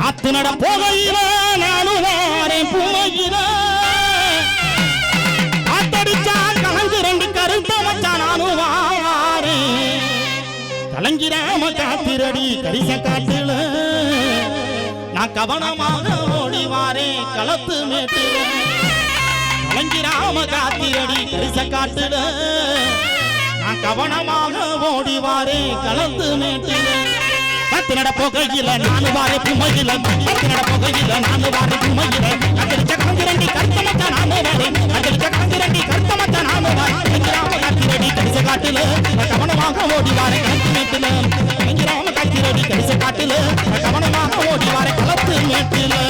காத்து நட போகையில நானும் வாரேன் பூமையில. காத்தடிச்சா கலந்து ரெண்டு கருத்த மச்சான் நானும் வாரேன். கலங்கிராம காத்திரடி கரிச காட்டுல. நான் கவனமாக ஓடி வாரேன் களத்து மேட்டுல. கலங்கிராம காத்திரடி கரிச காட்டுல. நான் கவனமாக ஓடி வாரேன் களத்து மேட்டுல. பத்து புகையில போகையில நானு வாரே புமையில பத்து புகையில போகையில நானு வாரே புமையில கத்தரிச்ச கலந்திரண்டி கருத்தமத்த நானு வாரி கத்தரிச்ச கலந்திரண்டி கருத்தமத்த நானு வாரேன் கலங்கிராம காத்திரடி கரிச காட்டுல. நான் கவனமாக ஓடி வார கலத்து மேட்டுல. கலங்கிராம காத்திரடி கடிச காட்டுல. கவனமாக ஓடி வார கலத்து வாரேன்